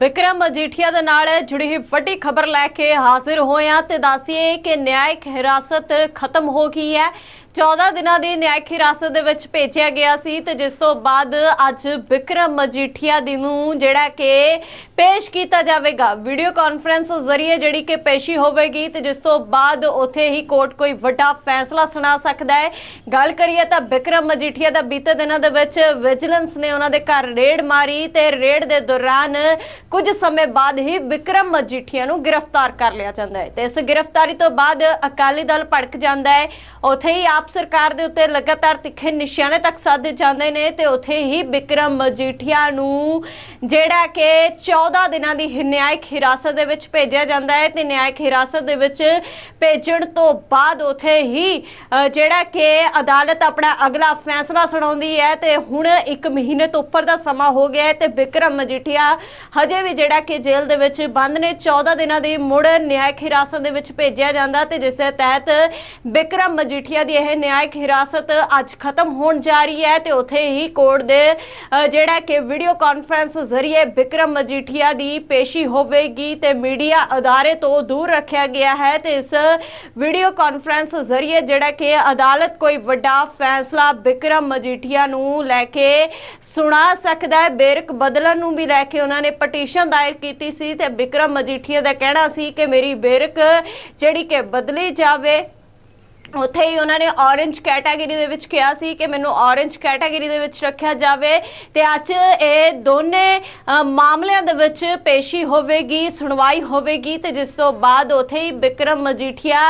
ਵਿਕਰਮ ਮਜੀਠੀਆ ਦੇ ਨਾਲ ਜੁੜੀ ਵੱਡੀ ਖਬਰ ਲੈ ਕੇ ਹਾਜ਼ਰ ਹੋਏ ਹਾਂ ਤੇ ਦੱਸੀਏ ਕਿ ਨਿਆਇਕ ਹਿਰਾਸਤ ਖਤਮ ਹੋ ਗਈ ਹੈ। 14 ਦਿਨਾਂ ਦੀ ਨਿਆਇਕ ਹਿਰਾਸਤ ਦੇ ਵਿੱਚ ਭੇਜਿਆ ਗਿਆ ਸੀ ਤੇ ਜਿਸ ਤੋਂ ਬਾਅਦ ਅੱਜ ਵਿਕਰਮ ਮਜੀਠੀਆ ਦੀ ਨੂੰ ਜਿਹੜਾ ਕਿ ਪੇਸ਼ ਕੀਤਾ ਜਾਵੇਗਾ। ਵੀਡੀਓ ਕਾਨਫਰੰਸ ਜ਼ਰੀਏ ਜਿਹੜੀ ਕਿ ਪੇਸ਼ੀ ਹੋਵੇਗੀ ਤੇ ਜਿਸ ਤੋਂ ਬਾਅਦ ਉੱਥੇ ਹੀ ਕੋਰਟ ਕੋਈ ਵੱਡਾ ਫੈਸਲਾ ਸੁਣਾ ਸਕਦਾ ਹੈ। ਗੱਲ ਕਰੀਏ ਤਾਂ ਵਿਕਰਮ ਮਜੀਠੀਆ ਦਾ ਬੀਤੇ ਦਿਨਾਂ ਦੇ ਵਿੱਚ ਵਿਜੀਲੈਂਸ ਨੇ ਉਹਨਾਂ ਦੇ ਘਰ ਰੇਡ ਮਾਰੀ ਤੇ ਰੇਡ ਦੇ ਦੌਰਾਨ ਕੁਝ ਸਮੇਂ ਬਾਅਦ ਹੀ ਵਿਕਰਮ ਮਜੀਠੀਆ ਨੂੰ ਗ੍ਰਿਫਤਾਰ ਕਰ ਲਿਆ ਜਾਂਦਾ ਹੈ। ਤੇ ਇਸ ਗ੍ਰਿਫਤਾਰੀ ਤੋਂ ਬਾਅਦ ਅਕਾਲੀ ਦਲ ਭੜਕ ਜਾਂਦਾ ਹੈ। ਉੱਥੇ ਹੀ ਆਪ ਸਰਕਾਰ ਦੇ ਉੱਤੇ ਲਗਾਤਾਰ ਤਿੱਖੇ ਨਿਸ਼ਾਨੇ ਤੱਕ ਸਾਧੇ ਜਾਂਦੇ ਨੇ ਤੇ ਉੱਥੇ ਹੀ ਵਿਕਰਮ ਮਜੀਠੀਆ ਨੂੰ ਜਿਹੜਾ ਕਿ 14 ਦਿਨਾਂ ਦੀ ਨਿਆਇਕ ਹਿਰਾਸਤ ਦੇ ਵਿੱਚ ਭੇਜਿਆ ਜਾਂਦਾ ਹੈ ਤੇ ਨਿਆਇਕ ਹਿਰਾਸਤ ਦੇ ਵਿੱਚ ਭੇਜਣ ਤੋਂ ਬਾਅਦ ਉੱਥੇ ਹੀ ਜਿਹੜਾ ਕਿ ਅਦਾਲਤ ਆਪਣਾ ਅਗਲਾ ਫੈਸਲਾ ਸੁਣਾਉਂਦੀ ਹੈ ਤੇ ਹੁਣ 1 ਮਹੀਨੇ ਤੋਂ ਉੱਪਰ ਦਾ ਸਮਾਂ ਹੋ ਗਿਆ ਹੈ ਤੇ ਵਿਕਰਮ ਮਜੀਠੀਆ ਹਜੇ ਵੀ ਜਿਹੜਾ ਕਿ ਜੇਲ੍ਹ ਦੇ ਵਿੱਚ ਬੰਦ ਨੇ 14 ਦਿਨਾਂ ਦੀ ਮੁੜ ਨਿਆਇਕ ਹਿਰਾਸਤ ਦੇ ਵਿੱਚ ਭੇਜਿਆ ਜਾਂਦਾ ਤੇ ਜਿਸ ਦੇ ਤਹਿਤ ਵਿਕਰਮ ਮਜੀਠੀਆ ਦੀ ਇਹ ਨਿਆਇਕ ਹਿਰਾਸਤ ਅੱਜ ਖਤਮ ਹੋਣ ਜਾ ਰਹੀ ਹੈ ਤੇ ਉੱਥੇ ਹੀ ਕੋਰਟ ਦੇ ਜਿਹੜਾ ਕਿ ਵੀਡੀਓ ਕਾਨਫਰੰਸ ਜ਼ਰੀਏ ਵਿਕਰਮ ਮਜੀਠੀਆ ਦੀ ਪੇਸ਼ੀ ਹੋਵੇਗੀ ਤੇ ਮੀਡੀਆ ਅਦਾਰੇ ਤੋਂ ਦੂਰ ਰੱਖਿਆ ਗਿਆ ਹੈ ਤੇ ਇਸ ਵੀਡੀਓ ਕਾਨਫਰੰਸ ਜ਼ਰੀਏ ਜਿਹੜਾ ਕਿ ਅਦਾਲਤ ਕੋਈ ਵੱਡਾ ਫੈਸਲਾ ਬਿਕਰਮ ਮਜੀਠੀਆ ਨੂੰ ਲੈ ਕੇ ਸੁਣਾ ਸਕਦਾ ਹੈ, ਬੇਰਕ ਬਦਲਣ ਨੂੰ ਵੀ ਲੈ ਕੇ ਉਹਨਾਂ ਨੇ ਪਟੀਸ਼ਨ ਦਾਇਰ ਕੀਤੀ ਸੀ ਤੇ ਵਿਕਰਮ ਮਜੀਠੀਆ ਦਾ ਕਹਿਣਾ ਸੀ ਕਿ ਮੇਰੀ ਬੇਰਕ ਜਿਹੜੀ ਕਿ ਬਦਲੀ ਜਾਵੇ, ਉੱਥੇ ਹੀ ਉਹਨਾਂ ਨੇ ਔਰੇਂਜ ਕੈਟਾਗਰੀ ਦੇ ਵਿੱਚ ਕਿਹਾ ਸੀ ਕਿ ਮੈਨੂੰ ਔਰੇਂਜ ਕੈਟਾਗਰੀ ਦੇ ਵਿੱਚ ਰੱਖਿਆ ਜਾਵੇ ਤੇ ਅੱਜ ਇਹ ਦੋਨੇ ਮਾਮਲਿਆਂ ਦੇ ਵਿੱਚ ਪੇਸ਼ੀ ਹੋਵੇਗੀ, ਸੁਣਵਾਈ ਹੋਵੇਗੀ ਤੇ ਜਿਸ ਤੋਂ ਬਾਅਦ ਉੱਥੇ ਹੀ ਵਿਕਰਮ ਮਜੀਠੀਆ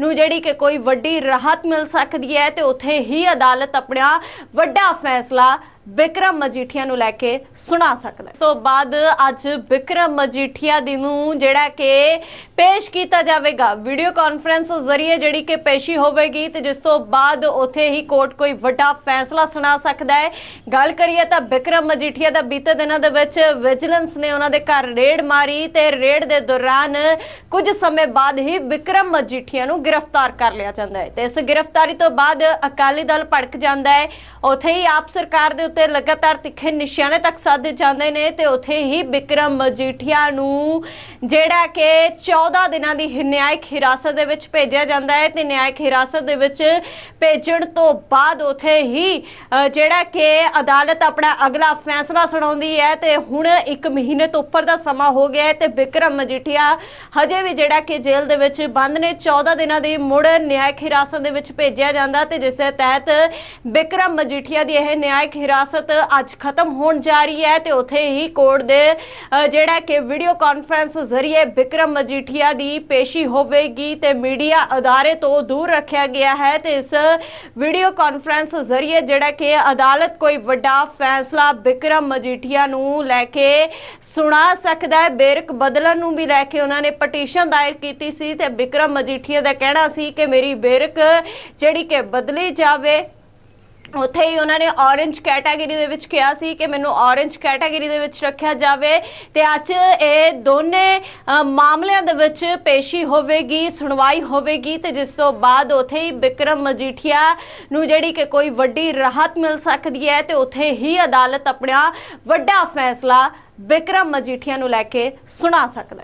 ਨੂੰ ਜਿਹੜੀ ਕਿ ਕੋਈ ਵੱਡੀ ਰਾਹਤ ਮਿਲ ਸਕਦੀ ਹੈ ਤੇ ਉੱਥੇ ਹੀ ਅਦਾਲਤ ਆਪਣਾ ਵੱਡਾ ਫੈਸਲਾ ਵਿਕਰਮ ਮਜੀਠੀਆ ਨੂੰ ਲੈ ਕੇ ਸੁਣਾ ਸਕਦਾ ਹੈ। ਤੋਂ ਬਾਅਦ ਅੱਜ ਵਿਕਰਮ ਮਜੀਠੀਆ ਦੀ ਨੂੰ ਜਿਹੜਾ ਕਿ ਪੇਸ਼ ਕੀਤਾ ਜਾਵੇਗਾ ਵੀਡੀਓ ਕਾਨਫਰੰਸ ਜ਼ਰੀਏ ਜਿਹੜੀ ਕਿ ਪੇਸ਼ੀ ਹੋਵੇਗੀ ਤੇ ਜਿਸ ਤੋਂ ਬਾਅਦ ਉੱਥੇ ਹੀ ਕੋਰਟ ਕੋਈ ਵੱਡਾ ਫੈਸਲਾ ਸੁਣਾ ਸਕਦਾ ਹੈ। ਗੱਲ ਕਰੀਏ ਤਾਂ ਵਿਕਰਮ ਮਜੀਠੀਆ ਦਾ ਬੀਤੇ ਦਿਨਾਂ ਦੇ ਵਿੱਚ ਵਿਜੀਲੈਂਸ ਨੇ ਉਹਨਾਂ ਦੇ ਘਰ ਰੇਡ ਮਾਰੀ ਤੇ ਰੇਡ ਦੇ ਦੌਰਾਨ ਕੁਝ ਸਮੇਂ ਬਾਅਦ ਹੀ ਵਿਕਰਮ ਮਜੀਠੀਆ ਨੂੰ ਗ੍ਰਿਫਤਾਰ ਕਰ ਲਿਆ ਜਾਂਦਾ ਹੈ ਤੇ ਇਸ ਗ੍ਰਿਫਤਾਰੀ ਤੋਂ ਬਾਅਦ ਅਕਾਲੀ ਦਲ ਭੜਕ ਜਾਂਦਾ ਹੈ। ਉੱਥੇ ਹੀ ਆਪ ਸਰਕਾਰ ਦੇ ਉੱਤੇ ਲਗਾਤਾਰ ਤਿੱਖੇ ਨਿਸ਼ਾਨੇ ਤੱਕ ਸਾਧੇ ਜਾਂਦੇ ਨੇ ਤੇ ਉੱਥੇ ਹੀ ਵਿਕਰਮ ਮਜੀਠੀਆ ਨੂੰ ਜਿਹੜਾ ਕਿ 14 ਦਿਨਾਂ ਦੀ ਨਿਆਇਕ ਹਿਰਾਸਤ ਦੇ ਵਿੱਚ ਭੇਜਿਆ ਜਾਂਦਾ ਹੈ ਤੇ ਨਿਆਇਕ ਹਿਰਾਸਤ ਦੇ ਵਿੱਚ ਭੇਜਣ ਤੋਂ ਬਾਅਦ ਉੱਥੇ ਹੀ ਜਿਹੜਾ ਕਿ ਅਦਾਲਤ ਆਪਣਾ ਅਗਲਾ ਫੈਸਲਾ ਸੁਣਾਉਂਦੀ ਹੈ ਤੇ ਹੁਣ 1 ਮਹੀਨੇ ਤੋਂ ਉੱਪਰ ਦਾ ਸਮਾਂ ਹੋ ਗਿਆ ਹੈ ਤੇ ਵਿਕਰਮ ਮਜੀਠੀਆ ਹਜੇ ਵੀ ਜਿਹੜਾ ਕਿ ਜੇਲ੍ਹ ਦੇ ਵਿੱਚ ਬੰਦ ਨੇ। 14 ਦਿਨਾਂ ਦੀ ਮੁੜ ਨਿਆਇਕ ਹਿਰਾਸਤ ਦੇ ਵਿੱਚ ਭੇਜਿਆ ਜਾਂਦਾ ਤੇ ਜਿਸ ਦੇ ਤਹਿਤ ਵਿਕਰਮ ਮਜੀਠੀਆ ਦੀ ਇਹ ਨਿਆਇਕ ਹਿਰਾਸਤ ਅੱਜ ਖਤਮ ਹੋਣ ਜਾ ਰਹੀ ਹੈ ਤੇ ਉੱਥੇ ਹੀ ਕੋਰਟ ਦੇ ਜਿਹੜਾ ਕਿ ਵੀਡੀਓ ਕਾਨਫਰੰਸ ਜ਼ਰੀਏ ਵਿਕਰਮ ਮਜੀਠੀਆ ਦੀ ਪੇਸ਼ੀ ਹੋਵੇਗੀ ਤੇ ਮੀਡੀਆ ਅਦਾਰੇ ਤੋਂ ਦੂਰ ਰੱਖਿਆ ਗਿਆ ਹੈ ਤੇ ਇਸ ਵੀਡੀਓ ਕਾਨਫਰੰਸ ਜ਼ਰੀਏ ਜਿਹੜਾ ਕਿ ਅਦਾਲਤ ਕੋਈ ਵੱਡਾ ਫੈਸਲਾ ਵਿਕਰਮ ਮਜੀਠੀਆ ਨੂੰ ਲੈ ਕੇ ਸੁਣਾ ਸਕਦਾ ਹੈ। ਬੇਰਕ ਬਦਲਣ ਨੂੰ ਵੀ ਲੈ ਕੇ ਉਹਨਾਂ ਨੇ ਪਟੀਸ਼ਨ ਦਾਇਰ ਕੀਤੀ ਸੀ ਤੇ ਵਿਕਰਮ ਮਜੀਠੀਆ ਦਾ ਕਹਿਣਾ ਸੀ ਕਿ ਮੇਰੀ ਬੇਰਕ ਜਿਹੜੀ ਕਿ ਬਦਲੀ ਜਾਵੇ ਉੱਥੇ ਹੀ ਉਹਨਾਂ ਨੇ ਔਰੇਂਜ ਕੈਟਾਗਰੀ ਦੇ ਵਿੱਚ ਕਿਹਾ ਸੀ ਕਿ ਮੈਨੂੰ ਔਰੇਂਜ ਕੈਟਾਗਰੀ ਦੇ ਵਿੱਚ ਰੱਖਿਆ ਜਾਵੇ ਤੇ ਅੱਜ ਇਹ ਦੋਨੇ ਅ, ਮਾਮਲਿਆਂ ਦੇ ਵਿੱਚ ਪੇਸ਼ੀ ਹੋਵੇਗੀ ਸੁਣਵਾਈ ਹੋਵੇਗੀ ਤੇ ਜਿਸ ਤੋਂ ਬਾਅਦ ਉੱਥੇ ਹੀ ਬਿਕਰਮ ਮਜੀਠੀਆ ਨੂੰ ਜਿਹੜੀ ਕਿ ਕੋਈ ਵੱਡੀ ਰਾਹਤ ਮਿਲ ਸਕਦੀ ਹੈ ਤੇ ਉੱਥੇ ਹੀ ਅਦਾਲਤ ਆਪਣਾ ਵੱਡਾ ਫੈਸਲਾ ਬਿਕਰਮ ਮਜੀਠੀਆ ਨੂੰ ਲੈ ਕੇ ਸੁਣਾ ਸਕਦਾ ਹੈ।